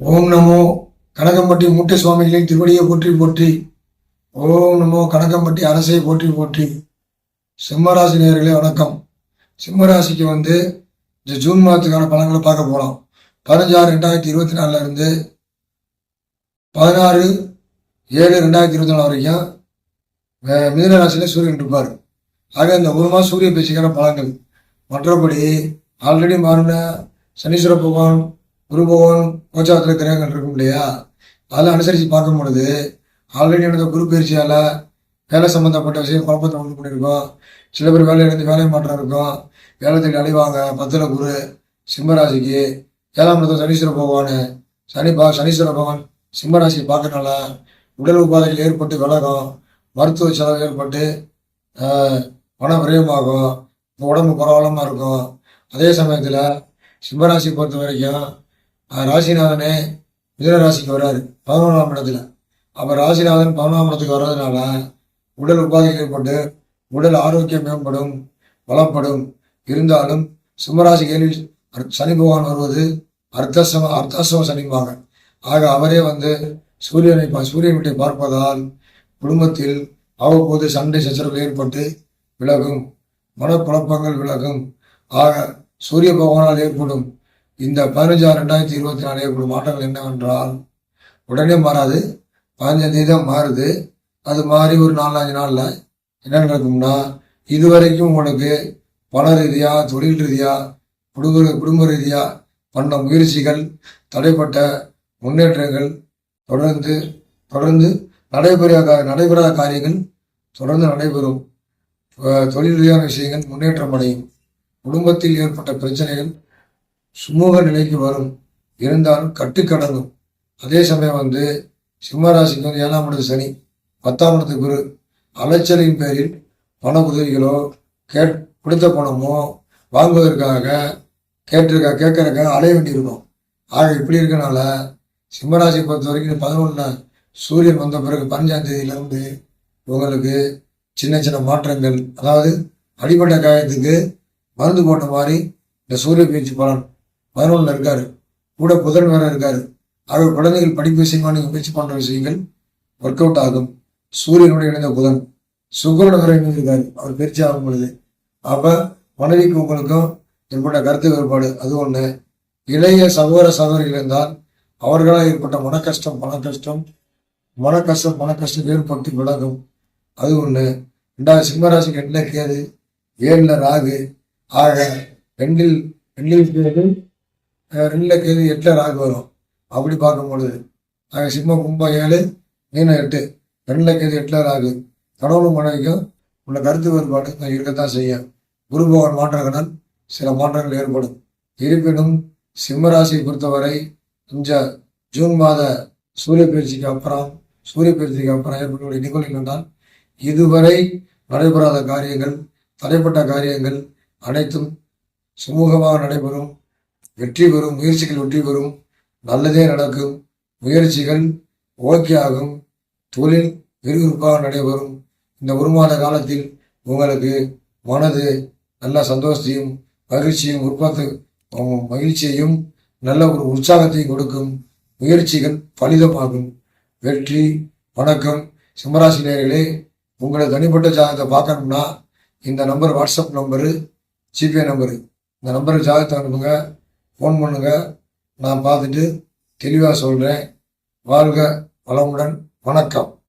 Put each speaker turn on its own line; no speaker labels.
ஓம் நமோ கனகம்பட்டி மூட்டை சுவாமிகளின் திருவடியை போற்றி போற்றி. ஓம் நமோ கனகம்பட்டி அரசை போற்றி போற்றி. சிம்மராசி நேர்களே வணக்கம். சிம்மராசிக்கு வந்து இந்த ஜூன் மாதத்துக்கான பலன்களை பார்க்க போகலாம் பதினஞ்சாறு ரெண்டாயிரத்தி இருபத்தி நாலுல இருந்து பதினாறு ஏழு ரெண்டாயிரத்தி இருபத்தி நாலு வரைக்கும் அஹ், ராசியில் சூரியன் இருப்பார். ஆக இந்த ஒரு மாதம் சூரிய பேச்சுக்கான பலன்கள் மற்றபடி ஆல்ரெடி மாறின சனீஸ்வர பகவான் குரு பகவான் கோச்சாரத்தில் கிரகங்கள் இருக்கும் இல்லையா? அதெல்லாம் அனுசரித்து பார்க்கும் பொழுது ஆல்ரெடி நடந்த குரு பயிற்சியால் வேலை சம்மந்தப்பட்ட விஷயம் குழப்பத்தை உண்டு பண்ணியிருக்கோம். சில பேர் வேலையிலேருந்து வேலை மாற்றம் இருக்கும். வேலை தேடி அழிவாங்க பத்தில் குரு சிம்மராசிக்கு ஏழாம் இடத்துல சனீஸ்வர பகவான். சனி பா சனீஸ்வர பகவான் சிம்மராசியை பார்க்கறனால உடல் உபாதைகள் ஏற்பட்டு விலகும். மருத்துவ செலவு ஏற்பட்டு பண விரயமாகும். உடம்பு பரவலமாக இருக்கும். அதே சமயத்தில் சிம்மராசி பொறுத்த வரைக்கும் ராசிநாதனே மிதனராசிக்கு வராரு. பதினோராம் இடத்துல. அப்போ ராசிநாதன் பதினோராம் இடத்துக்கு வர்றதுனால உடல் உபாதைகள் ஏற்பட்டு உடல் ஆரோக்கியம் மேம்படும் பலப்படும் இருந்தாலும் சிம்மராசி கேள்வி சனி பகவான் வருவது அர்த்தசம அர்த்தாசம சனிம்பாங்க ஆக அவரே வந்து சூரியனை பா- சூரியன் வீட்டை பார்ப்பதால் குடும்பத்தில் அவ்வப்போது சண்டை சச்சரவு ஏற்பட்டு விலகும். மனக்குழப்பங்கள் விலகும். ஆக சூரிய பகவானால் ஏற்படும் இந்த பதினஞ்சாறு ரெண்டாயிரத்தி இருபத்தி நாலு ஏற்படும் மாற்றங்கள் என்னவென்றால் உடனே மாறாது பதினஞ்சாம் தேதி தான் மாறுது. அது மாறி ஒரு நாலஞ்சு நாளில் என்ன நடக்கும்னா இதுவரைக்கும் உங்களுக்கு பண ரீதியாக தொழில் ரீதியாக குடும்ப குடும்ப ரீதியாக பண்ண முயற்சிகள் தடைப்பட்ட முன்னேற்றங்கள் தொடர்ந்து தொடர்ந்து நடைபெற நடைபெறாத காரியங்கள் தொடர்ந்து நடைபெறும். தொழில் ரீதியான விஷயங்கள் முன்னேற்றம் அடையும். குடும்பத்தில் ஏற்பட்ட பிரச்சனைகள் சுமூக நிலைக்கு வரும். இருந்தாலும் கட்டுக்கடங்கும் அதே சமயம் வந்து சிம்மராசிக்கு வந்து ஏழாம் இடத்து சனி பத்தாம் இடத்து குரு அலைச்சலின் பேரில் பண உதவிகளோ கேட் கொடுத்த பணமோ வாங்குவதற்காக கேட்டிருக்கா கேட்கறக்க அலைய வேண்டியிருக்கும். ஆக இப்படி இருக்கனால சிம்மராசி பொறுத்த வரைக்கும் பதினொன்று சூரியன் வந்த பிறகு பதினஞ்சாம் தேதியிலிருந்து உங்களுக்கு சின்ன சின்ன மாற்றங்கள் அதாவது அடிப்பட்ட காயத்துக்கு மருந்து போட்ட மாதிரி இந்த சூரிய பயிற்சி பலன் பதினொன்றில் இருக்காரு. கூட புதன் வேற இருக்காரு. அவர் குழந்தைகள் படிப்பு விஷயமா நீங்கள் முயற்சி பண்ணுற விஷயங்கள் ஒர்க் அவுட் ஆகும். சூரியனுடைய இணைந்த புதன். சுக்கரன் வேற இணைந்திருக்காரு அவர் பயிற்சி ஆகும் பொழுது. அப்போ மனைவிக்கு உங்களுக்கும் ஏற்பட்ட கருத்து வேறுபாடு அது ஒன்று இளைய சகோதர சகோதரிகள் இருந்தால் அவர்களால் ஏற்பட்ட மனக்கஷ்டம் பண கஷ்டம் மன கஷ்டம் பண கஷ்டம் ஏற்படுத்தி விலகும். அது ஒன்று ரெண்டாவது சிம்மராசிக்கு என்ன கேது ஏழில் ராகு ஆக ரெண்டில் ரெண்டில் கேது ரெண்டில் கேது எட்டில் ராகு வரும். அப்படி பார்க்கும்பொழுது நாங்கள் ஆக சிம்ம கும்பம் ஏழு மீனம் எட்டு ரெண்டில் கேது எட்டில் ராகு. கணவனும் மனைவிக்கும் உள்ள கருத்து வேறுபாடு நான் இருக்கத்தான் செய்யும். குரு பகவான் மாற்றங்களால் சில மாற்றங்கள் ஏற்படும். இருப்பினும் சிம்மராசியை பொறுத்தவரை இந்த ஜூன் மாத சூரிய பயிற்சிக்கு அப்புறம் சூரிய பயிற்சிக்கு அப்புறம் ஏற்படக்கூடிய நிகழ்வு என்றால் இதுவரை நடைபெறாத காரியங்கள் தடைப்பட்ட காரியங்கள் அனைத்தும் சுமூகமாக நடைபெறும். வெற்றி பெறும் முயற்சிகள் வெற்றி பெறும் நல்லதே நடக்கும் முயற்சிகள் ஓகே ஆகும் தொழில் விறுவிறுப்பாக நடைபெறும். இந்த ஒரு மாத காலத்தில் உங்களுக்கு மனது நல்ல சந்தோஷத்தையும் மகிழ்ச்சியும் உற்பத்தி மகிழ்ச்சியையும் நல்ல ஒரு உற்சாகத்தையும் கொடுக்கும். முயற்சிகள் பலிதமாகும். வெற்றி வணக்கம். சிம்மராசி நேர்களே உங்களை தனிப்பட்ட ஜாதகத்தை பார்க்கணும்னா இந்த number WhatsApp number GPay number. இந்த நம்பருக்கு ஜாதகத்தை அனுப்புங்க ஃபோன் பண்ணுங்க. நான் பார்த்துட்டு தெளிவாக சொல்கிறேன் வாழ்க வளமுடன். வணக்கம்.